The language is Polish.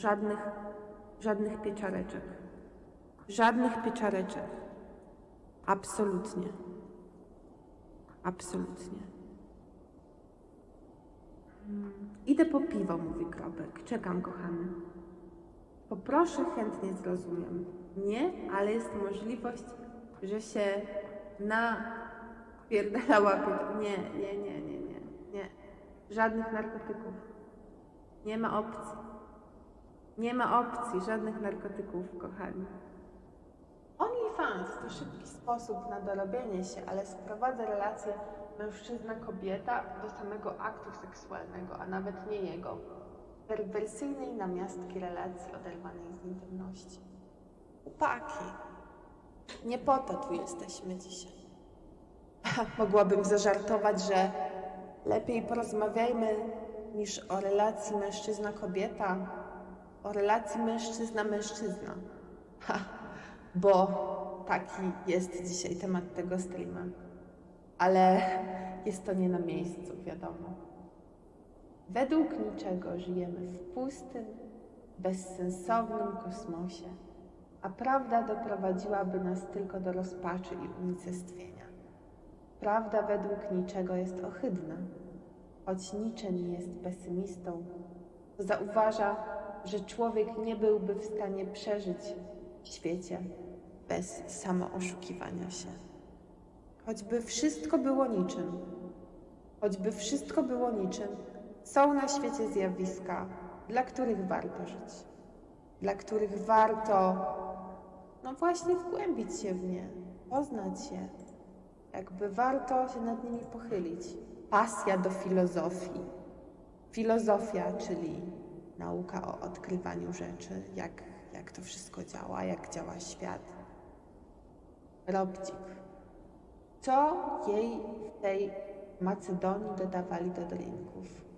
żadnych, żadnych pieczareczek. Żadnych pieczareczek. Absolutnie. Absolutnie. Idę po piwo, mówi Kropek. Czekam, kochany. Poproszę, chętnie zrozumiem. Nie, ale jest możliwość, że się na pierdalała pie- Nie, nie, nie, nie, nie, nie. Żadnych narkotyków. Nie ma opcji. Nie ma opcji, żadnych narkotyków, kochani. OnlyFans to szybki sposób na dorobienie się, ale sprowadza relację mężczyzna-kobieta do samego aktu seksualnego, a nawet nie jego. Perwersyjnej namiastki relacji oderwanej z intymności. Upaki. Nie po to tu jesteśmy dzisiaj. Mogłabym zażartować, że lepiej porozmawiajmy niż o relacji mężczyzna-kobieta, o relacji mężczyzna-mężczyzna. Ha, bo taki jest dzisiaj temat tego streama. Ale jest to nie na miejscu, wiadomo. Według niczego żyjemy w pustym, bezsensownym kosmosie, a prawda doprowadziłaby nas tylko do rozpaczy i unicestwienia. Prawda według niczego jest ohydna, choć Nietzsche nie jest pesymistą, to zauważa, że człowiek nie byłby w stanie przeżyć w świecie bez samooszukiwania się. Choćby wszystko było niczym, choćby wszystko było niczym, są na świecie zjawiska, dla których warto żyć, dla których warto, no właśnie, wgłębić się w nie, poznać je, jakby warto się nad nimi pochylić. Pasja do filozofii. Filozofia, czyli nauka o odkrywaniu rzeczy, jak, jak to wszystko działa, jak działa świat. Robcik. Co jej w tej Macedonii dodawali do drinków?